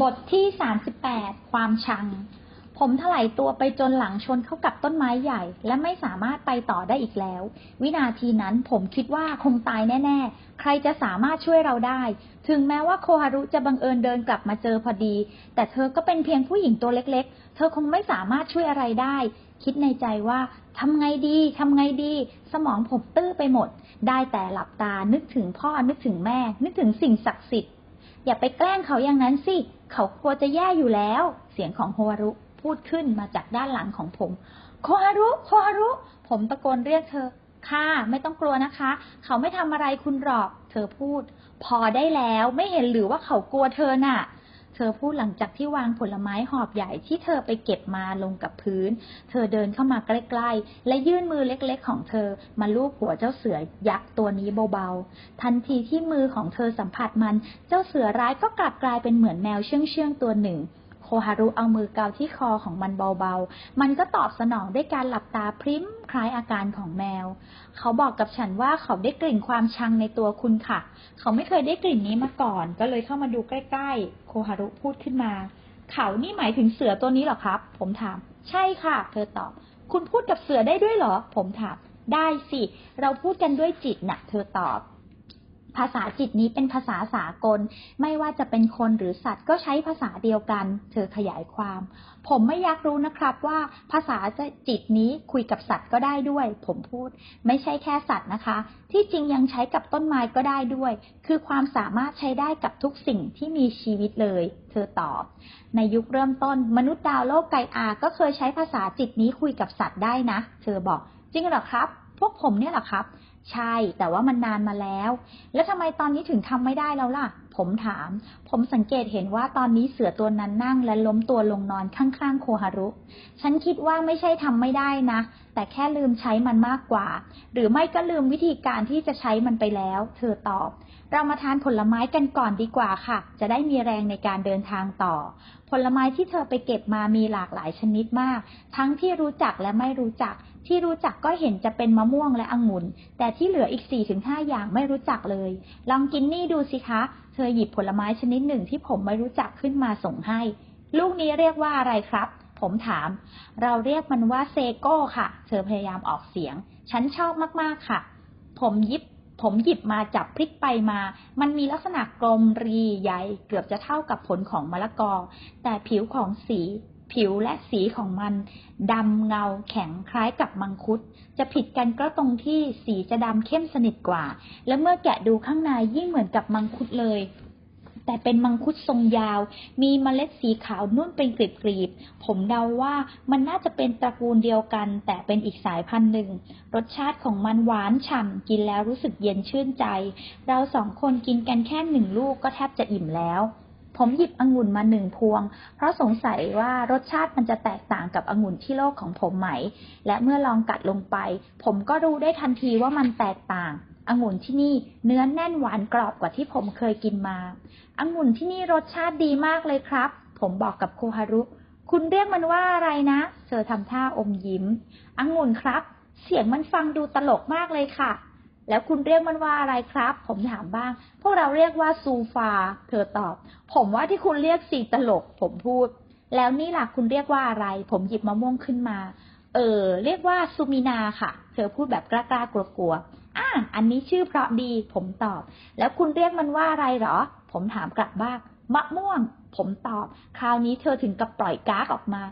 บทที่ 38 ความชัง ผมถลายตัวไปจนหลังชนเข้ากับต้นไม้ใหญ่ และไม่สามารถไปต่อได้อีกแล้ว วินาทีนั้นผมคิดว่าคงตายแน่ๆ ใครจะสามารถช่วยเราได้ ถึงแม้ว่าโคฮารุจะบังเอิญเดินกลับมาเจอพอดี แต่เธอก็เป็นเพียงผู้หญิงตัวเล็กๆ เธอคงไม่สามารถช่วยอะไรได้ คิดในใจว่าทำไงดีทำไงดี สมองผมตื้อไปหมด ได้แต่หลับตานึกถึงพ่อนึกถึงแม่ นึกถึงสิ่งศักดิ์สิทธิ์ อย่าไปแกล้งเขาอย่างนั้นสิ เขากลัวจะแย่อยู่แล้ว เสียงของโฮฮารุพูดขึ้นมาจากด้านหลังของผม โคฮารุ โคฮารุ ผมตะโกนเรียกเธอ ค่ะ ไม่ต้องกลัวนะคะ เขาไม่ทำอะไรคุณหรอก เธอพูด พอได้แล้ว ไม่เห็นหรือว่าเขากลัวเธอน่ะ เธอพูดหลังจากที่วางผลไม้หอบใหญ่ที่เธอไปเก็บมาลงกับพื้น เธอเดินเข้ามาใกล้ๆ และยื่นมือเล็กๆ ของเธอมาลูบหัวเจ้าเสือยักษ์ตัวนี้เบาๆ ทันทีที่มือของเธอสัมผัสมัน เจ้าเสือร้ายก็กลับกลายเป็นเหมือนแมวเชื่องๆตัวหนึ่งโคฮารุเอามือเกาที่คอของมันเบาๆ มันก็ตอบสนองด้วยการหลับตาพริ้ม คล้ายอาการของแมว เขาบอกกับฉันว่าเขาได้กลิ่นความชังในตัวคุณค่ะ เขาไม่เคยได้กลิ่นนี้มาก่อน ก็เลยเข้ามาดูใกล้ๆ โคฮารุพูดขึ้นมา เขานี่หมายถึงเสือตัวนี้หรอครับ ผมถาม ใช่ค่ะ เธอตอบ คุณพูดกับเสือได้ด้วยเหรอ ผมถาม ได้สิ เราพูดกันด้วยจิตนะ่ะ เธอตอบ ภาษาจิตนี้เป็นภาษาสากล ไม่ว่าจะเป็นคนหรือสัตว์ก็ใช้ภาษาเดียวกัน เธอขยายความ ผมไม่อยากรู้นะครับว่าภาษาจิตนี้คุยกับสัตว์ก็ได้ด้วย ผมพูด ไม่ใช่แค่สัตว์นะคะ ที่จริงยังใช้กับต้นไม้ก็ได้ด้วย คือความสามารถใช้ได้กับทุกสิ่งที่มีชีวิตเลย เธอตอบ ในยุคเริ่มต้น มนุษย์ดาวโลกไกอาก็เคยใช้ภาษาจิตนี้คุยกับสัตว์ได้นะ เธอบอก จริงเหรอครับ พวกผมเนี่ยเหรอครับ ใช่ แต่ว่ามันนานมาแล้ว แล้วทำไมตอนนี้ถึงทำไม่ได้แล้วล่ะ ผมถาม ผมสังเกตเห็นว่าตอนนี้เสือตัวนั้นนั่งและล้มตัวลงนอนข้างๆ โคฮารุ ฉันคิดว่าไม่ใช่ทำไม่ได้นะ แต่แค่ลืมใช้มันมากกว่า หรือไม่ก็ลืมวิธีการที่จะใช้มันไปแล้ว เธอตอบ เรามาทานผลไม้กันก่อนดีกว่าค่ะ จะได้มีแรงในการเดินทางต่อ ผลไม้ที่เธอไปเก็บมามีหลากหลายชนิดมาก ทั้งที่รู้จักและไม่รู้จัก ที่รู้จักก็เห็นจะเป็นมะม่วงและองุ่น แต่ที่เหลืออีกสี่ถึงห้าอย่างไม่รู้จักเลย ลองกินนี่ดูสิคะ เธอหยิบผลไม้ชนิดหนึ่งที่ผมไม่รู้จักขึ้นมาส่งให้ ลูกนี้เรียกว่าอะไรครับ ผมถาม เราเรียกมันว่าเซโก้ค่ะ เธอพยายามออกเสียง ฉันชอบมากๆค่ะ ผมยิบผมหยิบมาจับพลิกไปมา มันมีลักษณะกลมรีใหญ่เกือบจะเท่ากับผลของมะละกอ แต่ผิวของสี ผิวและสีของมันดำเงาแข็งคล้ายกับมังคุด จะผิดกันก็ตรงที่สีจะดำเข้มสนิทกว่า และเมื่อแกะดูข้างในยิ่งเหมือนกับมังคุดเลย แต่เป็นมังคุดทรงยาว มีเมล็ดสีขาวนุ่นเป็นกลีบๆผมเดาว่ามันน่าจะเป็นตระกูลเดียวกัน แต่เป็นอีกสายพันธุ์หนึ่ง รสชาติของมันหวานฉ่ำกินแล้วรู้สึกเย็นชื่นใจ เราสองคนกินกันแค่หนึ่งลูกก็แทบจะอิ่มแล้ว ผมหยิบองุ่นมาหนึ่งพวง เพราะสงสัยว่ารสชาติมันจะแตกต่างกับองุ่นที่โลกของผมไหม และเมื่อลองกัดลงไป ผมก็รู้ได้ทันทีว่ามันแตกต่างองุ่นที่นี่เนื้อแน่นหวานกรอบกว่าที่ผมเคยกินมาองุ่นที่นี่รสชาติดีมากเลยครับ ผมบอกกับโคฮารุ คุณเรียกมันว่าอะไรนะ เธอทำท่าอมยิ้มองุ่นครับ เสียงมันฟังดูตลกมากเลยค่ะ แล้วคุณเรียกมันว่าอะไรครับ ผมถามบ้าง พวกเราเรียกว่าซูฟา เธอตอบ ผมว่าที่คุณเรียกสีตลก ผมพูด แล้วนี่ล่ะคุณเรียกว่าอะไร ผมหยิบมะม่วงขึ้นมา เออ เรียกว่าซูมินาค่ะ เธอพูดแบบกล้าๆกลัวๆอ่าอันนี้ชื่อเพราะดี ผมตอบ แล้วคุณเรียกมันว่าอะไรเหรอ ผมถามกลับบ้าง มะม่วง ผมตอบ คราวนี้เธอถึงกับปล่อยก๊ากออกมา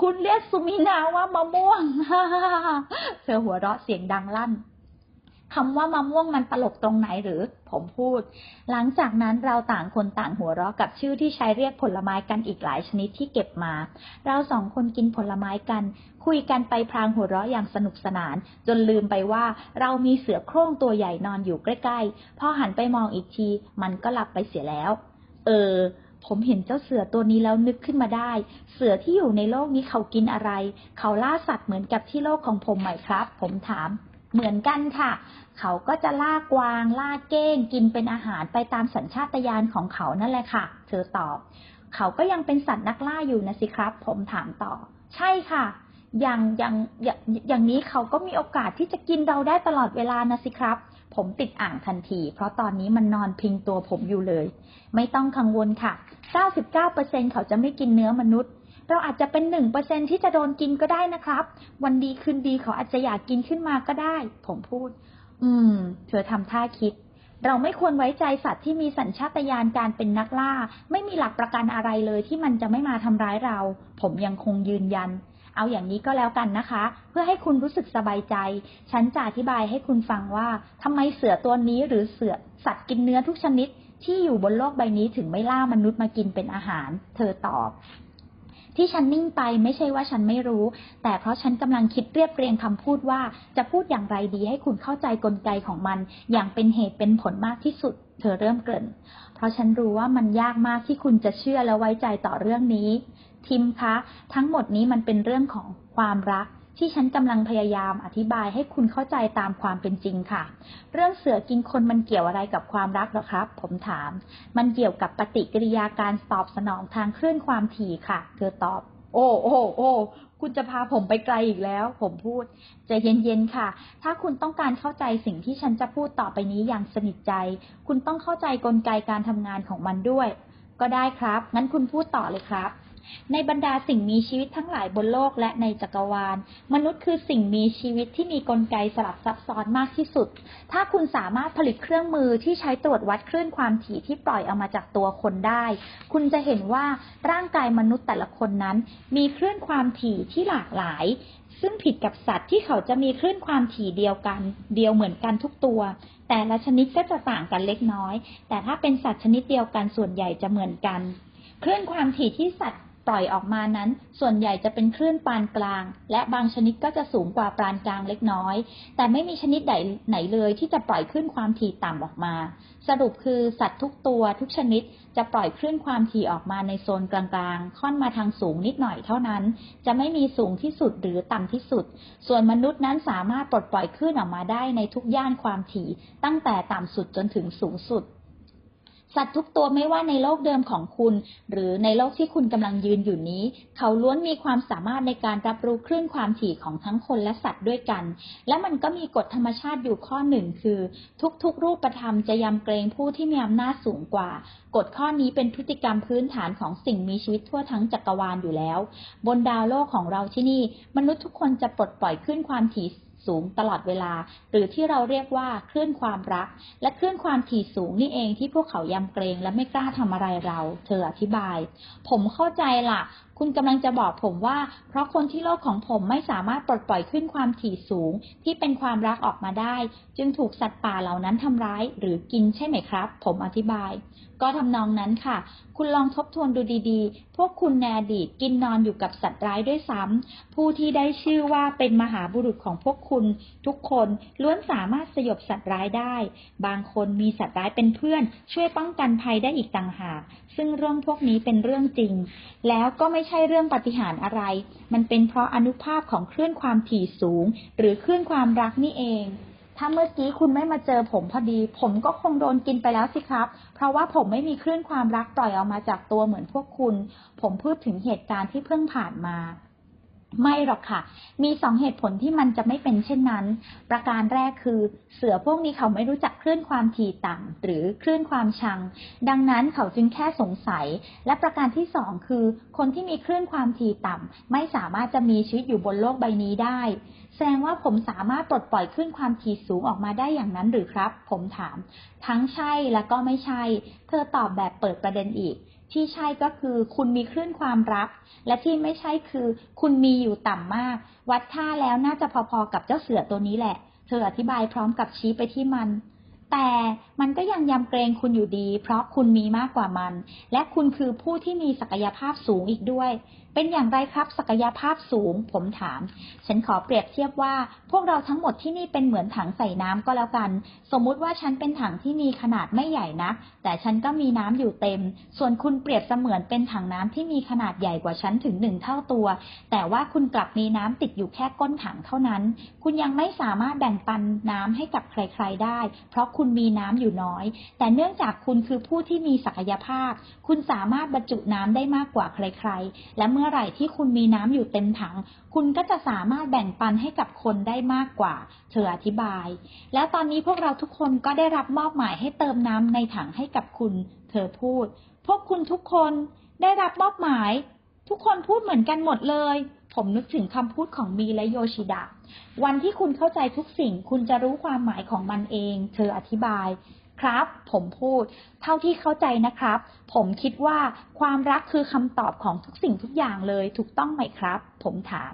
คุณเรียกซูมินาว่ามะม่วง เธอหัวเราะเสียงดังลั่น คำว่ามะม่วงมันตลกตรงไหนหรือผมพูด หลังจากนั้นเราต่างคนต่างหัวเราะกับชื่อที่ใช้เรียกผลไม้กันอีกหลายชนิดที่เก็บมา เราสองคนกินผลไม้กัน คุยกันไปพลางหัวเราะอย่างสนุกสนาน จนลืมไปว่าเรามีเสือโคร่งตัวใหญ่นอนอยู่ใกล้ๆ พอหันไปมองอีกที มันก็หลับไปเสียแล้ว เออผมเห็นเจ้าเสือตัวนี้แล้วนึกขึ้นมาได้ เสือที่อยู่ในโลกนี้เขากินอะไร เขาล่าสัตว์เหมือนกับที่โลกของผมไหมครับ ผมถาม เหมือนกันค่ะ เขาก็จะล่ากวาง ล่าเก้ง กินเป็นอาหารไปตามสัญชาตญาณของเขานั่นแหละค่ะ เธอตอบ เขาก็ยังเป็นสัตว์นักล่าอยู่นะสิครับ ผมถามต่อ ใช่ค่ะ อย่างอย่างอย่างอย่างนี้เขาก็มีโอกาสที่จะกินเราได้ตลอดเวลานะสิครับ ผมติดอ่างทันที เพราะตอนนี้มันนอนพิงตัวผมอยู่เลย ไม่ต้องกังวลค่ะ 99%เขาจะไม่กินเนื้อมนุษย์ เราอาจจะเป็นหนึ่งเปอร์เซ็นที่จะโดนกินก็ได้นะครับ วันดีคืนดีเขาอาจจะอยากกินขึ้นมาก็ได้ ผมพูด อืม เธอทำท่าคิด เราไม่ควรไว้ใจสัตว์ที่มีสัญชาตญาณการเป็นนักล่า ไม่มีหลักประกันอะไรเลยที่มันจะไม่มาทำร้ายเรา ผมยังคงยืนยัน เอาอย่างนี้ก็แล้วกันนะคะ เพื่อให้คุณรู้สึกสบายใจ ฉันจะอธิบายให้คุณฟังว่าทำไมเสือตัวนี้หรือเสือสัตว์กินเนื้อทุกชนิดที่อยู่บนโลกใบนี้ถึงไม่ล่ามนุษย์มากินเป็นอาหาร เธอตอบ ที่ฉันนิ่งไปไม่ใช่ว่าฉันไม่รู้ แต่เพราะฉันกำลังคิดเรียบเรียงคำพูดว่าจะพูดอย่างไรดีให้คุณเข้าใจกลไกของมัน อย่างเป็นเหตุเป็นผลมากที่สุด เธอเริ่มเกริ่น เพราะฉันรู้ว่ามันยากมากที่คุณจะเชื่อและไว้ใจต่อเรื่องนี้ ทิมคะ ทั้งหมดนี้มันเป็นเรื่องของความรัก ที่ฉันกำลังพยายามอธิบายให้คุณเข้าใจตามความเป็นจริงค่ะ เรื่องเสือกินคนมันเกี่ยวอะไรกับความรักหรอครับ ผมถาม มันเกี่ยวกับปฏิกิริยาการตอบสนองทางคลื่นความถี่ค่ะ เธอตอบ โอ้โอ้โอ้คุณจะพาผมไปไกลอีกแล้ว ผมพูดใจเย็นๆค่ะ ถ้าคุณต้องการเข้าใจสิ่งที่ฉันจะพูดต่อไปนี้อย่างสนิทใจ คุณต้องเข้าใจกลไกการทำงานของมันด้วย ก็ได้ครับ งั้นคุณพูดต่อเลยครับ ในบรรดาสิ่งมีชีวิตทั้งหลายบนโลกและในจักรวาล มนุษย์คือสิ่งมีชีวิตที่มีกลไกสลับซับซ้อนมากที่สุด ถ้าคุณสามารถผลิตเครื่องมือที่ใช้ตรวจวัดคลื่นความถี่ที่ปล่อยออกมาจากตัวคนได้ คุณจะเห็นว่าร่างกายมนุษย์แต่ละคนนั้น มีคลื่นความถี่ที่หลากหลายซึ่งผิดกับสัตว์ที่เขาจะมีคลื่นความถี่เดียวกัน เดียวเหมือนกันทุกตัว แต่ละชนิดก็จะต่างกันเล็กน้อย แต่ถ้าเป็นสัตว์ชนิดเดียวกันส่วนใหญ่จะเหมือนกัน คลื่นความถี่ที่สัตว์ ปล่อยออกมานั้น ส่วนใหญ่จะเป็นคลื่นปานกลาง และบางชนิดก็จะสูงกว่าปานกลางเล็กน้อย แต่ไม่มีชนิดใดไหนเลยที่จะปล่อยคลื่นความถี่ต่ำออกมา สรุปคือสัตว์ทุกตัวทุกชนิดจะปล่อยคลื่นความถี่ออกมาในโซนกลางๆ ค่อนมาทางสูงนิดหน่อยเท่านั้น จะไม่มีสูงที่สุดหรือต่ำที่สุด ส่วนมนุษย์นั้นสามารถปลดปล่อยคลื่นออกมาได้ในทุกย่านความถี่ ตั้งแต่ต่ำสุดจนถึงสูงสุด สัตว์ทุกตัวไม่ว่าในโลกเดิมของคุณ หรือในโลกที่คุณกำลังยืนอยู่นี้ เขาล้วนมีความสามารถในการรับรู้คลื่นความถี่ของทั้งคนและสัตว์ด้วยกัน และมันก็มีกฎธรรมชาติอยู่ข้อหนึ่งคือ ทุกๆ รูปธรรมจะยำเกรงผู้ที่มีอำนาจสูงกว่า กฎข้อนี้เป็นพฤติกรรมพื้นฐานของสิ่งมีชีวิตทั่วทั้งจักรวาลอยู่แล้ว บนดาวโลกของเราที่นี่ มนุษย์ทุกคนจะปลดปล่อยคลื่นความถี่ สูงตลอดเวลา หรือที่เราเรียกว่าคลื่นความรัก และคลื่นความถี่สูงนี่เองที่พวกเขายำเกรงและไม่กล้าทำอะไรเรา เธออธิบาย ผมเข้าใจล่ะ คุณกำลังจะบอกผมว่า เพราะคนที่โลกของผมไม่สามารถปลดปล่อยขึ้นความถี่สูง ที่เป็นความรักออกมาได้ จึงถูกสัตว์ป่าเหล่านั้นทำร้ายหรือกินใช่ไหมครับ ผมอธิบาย ก็ทำนองนั้นค่ะ คุณลองทบทวนดูดีๆ พวกคุณในอดีตกินนอนอยู่กับสัตว์ร้ายด้วยซ้ำผู้ที่ได้ชื่อว่าเป็นมหาบุรุษของพวกคุณ ทุกคนล้วนสามารถสยบสัตว์ร้ายได้ บางคนมีสัตว์ร้ายเป็นเพื่อน ช่วยป้องกันภัยได้อีกต่างหาก ซึ่งเรื่องพวกนี้เป็นเรื่องจริง แล้วก็ไม่ใช่เรื่องปฏิหารอะไร มันเป็นเพราะอนุภาพของคลื่นความถี่สูง หรือคลื่นความรักนี่เอง ถ้าเมื่อกี้คุณไม่มาเจอผมพอดี ผมก็คงโดนกินไปแล้วสิครับ เพราะว่าผมไม่มีคลื่นความรักปล่อยออกมาจากตัวเหมือนพวกคุณ ผมพูดถึงเหตุการณ์ที่เพิ่งผ่านมา ไม่หรอกค่ะ มีสองเหตุผลที่มันจะไม่เป็นเช่นนั้น ประการแรกคือ เสือพวกนี้เขาไม่รู้จักคลื่นความถี่ต่ำหรือคลื่นความชัง ดังนั้นเขาจึงแค่สงสัย และประการที่สองคือ คนที่มีคลื่นความถี่ต่ำไม่สามารถจะมีชีวิตอยู่บนโลกใบนี้ได้ แสดงว่าผมสามารถปลดปล่อยคลื่นความถี่สูงออกมาได้อย่างนั้นหรือครับ ผมถาม ทั้งใช่และก็ไม่ใช่ เธอตอบแบบเปิดประเด็นอีก ที่ใช่ก็คือคุณมีคลื่นความรักและที่ไม่ใช่คือ คุณมีอยู่ต่ำมาก วัดท่าแล้วน่าจะพอๆกับเจ้าเสือตัวนี้แหละ เธออธิบายพร้อมกับชี้ไปที่มัน แต่มันก็ยังยำเกรงคุณอยู่ดี เพราะคุณมีมากกว่ามัน และคุณคือผู้ที่มีศักยภาพสูงอีกด้วย เป็นอย่างไรครับ ศักยภาพสูง ผมถาม ฉันขอเปรียบเทียบว่า พวกเราทั้งหมดที่นี่เป็นเหมือนถังใส่น้ำก็แล้วกัน สมมุติว่าฉันเป็นถังที่มีขนาดไม่ใหญ่นัก แต่ฉันก็มีน้ำอยู่เต็ม ส่วนคุณเปรียบเสมือนเป็นถังน้ำที่มีขนาดใหญ่กว่าฉันถึงหนึ่งเท่าตัว แต่ว่าคุณกลับมีน้ำติดอยู่แค่ก้นถังเท่านั้น คุณยังไม่สามารถแบ่งปันน้ำให้กับใคร ๆได้ เพราะคุณคุณมีน้ำอยู่น้อย แต่เนื่องจากคุณคือผู้ที่มีศักยภาพ คุณสามารถบรรจุน้ำได้มากกว่าใคร ๆ และเมื่อไหร่ที่คุณมีน้ำอยู่เต็มถัง คุณก็จะสามารถแบ่งปันให้กับคนได้มากกว่า เธออธิบาย แล้วตอนนี้พวกเราทุกคนก็ได้รับมอบหมายให้เติมน้ำในถังให้กับคุณ เธอพูด พวกคุณทุกคนได้รับมอบหมาย ทุกคนพูดเหมือนกันหมดเลย ผมนึกถึงคำพูดของมีและโยชิดะ วันที่คุณเข้าใจทุกสิ่ง คุณจะรู้ความหมายของมันเอง เธออธิบาย ครับ ผมพูด เท่าที่เข้าใจนะครับ ผมคิดว่าความรักคือคำตอบของทุกสิ่งทุกอย่างเลยถูกต้องไหมครับ ผมถาม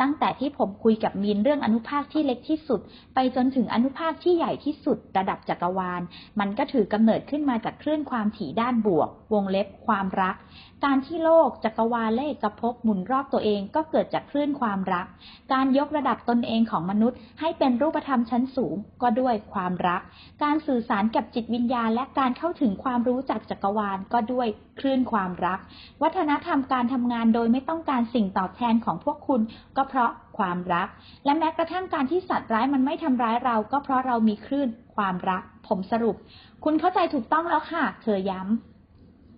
ตั้งแต่ที่ผมคุยกับมีนเรื่องอนุภาคที่เล็กที่สุด ไปจนถึงอนุภาคที่ใหญ่ที่สุด ระดับจักรวาล มันก็ถือกำเนิดขึ้นมาจากคลื่นความถี่ด้านบวก วงเล็บความรัก การที่โลกจักรวาลและเอกภพหมุนรอบตัวเองก็เกิดจากคลื่นความรัก การยกระดับตนเองของมนุษย์ ให้เป็นรูปธรรมชั้นสูงก็ด้วยความรัก การสื่อสารกับจิตวิญญาณ และการเข้าถึงความรู้จากจักรวาลก็ด้วยคลื่นความรัก วัฒนธรรมการทำงานโดยไม่ต้องการสิ่งตอบแทนของพวกคุณก็เพราะความรัก และแม้กระทั่งการที่สัตว์ร้ายมันไม่ทำร้ายเราก็เพราะเรามีคลื่นความรัก ผมสรุป คุณเข้าใจถูกต้องแล้วค่ะ เธอย้ำ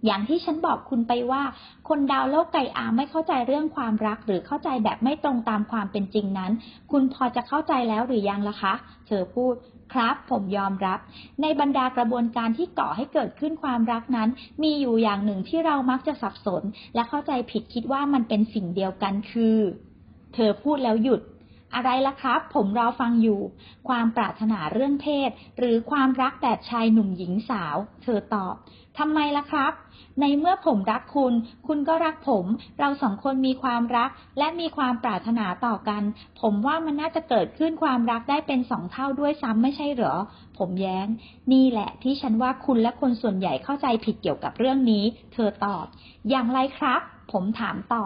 อย่างที่ฉันบอกคุณไปว่า คนดาวโลกไก่อาไม่เข้าใจเรื่องความรัก หรือเข้าใจแบบไม่ตรงตามความเป็นจริงนั้น คุณพอจะเข้าใจแล้วหรือยังล่ะคะ เธอพูดครับ ผมยอมรับ ในบรรดากระบวนการที่ก่อให้เกิดขึ้นความรักนั้น มีอยู่อย่างหนึ่งที่เรามักจะสับสน และเข้าใจผิดคิดว่ามันเป็นสิ่งเดียวกันคือ เธอพูดแล้วหยุด อะไรล่ะครับ ผมรอฟังอยู่ ความปรารถนาเรื่องเพศ หรือความรักแบบชายหนุ่มหญิงสาว เธอตอบทำไมล่ะครับ ในเมื่อผมรักคุณ คุณก็รักผม เราสองคนมีความรัก และมีความปรารถนาต่อกัน ผมว่ามันน่าจะเกิดขึ้นความรักได้เป็นสองเท่าด้วยซ้ำไม่ใช่เหรอ ผมแย้ง นี่แหละที่ฉันว่าคุณและคนส่วนใหญ่เข้าใจผิดเกี่ยวกับเรื่องนี้ เธอตอบ อย่างไรครับ ผมถามต่อ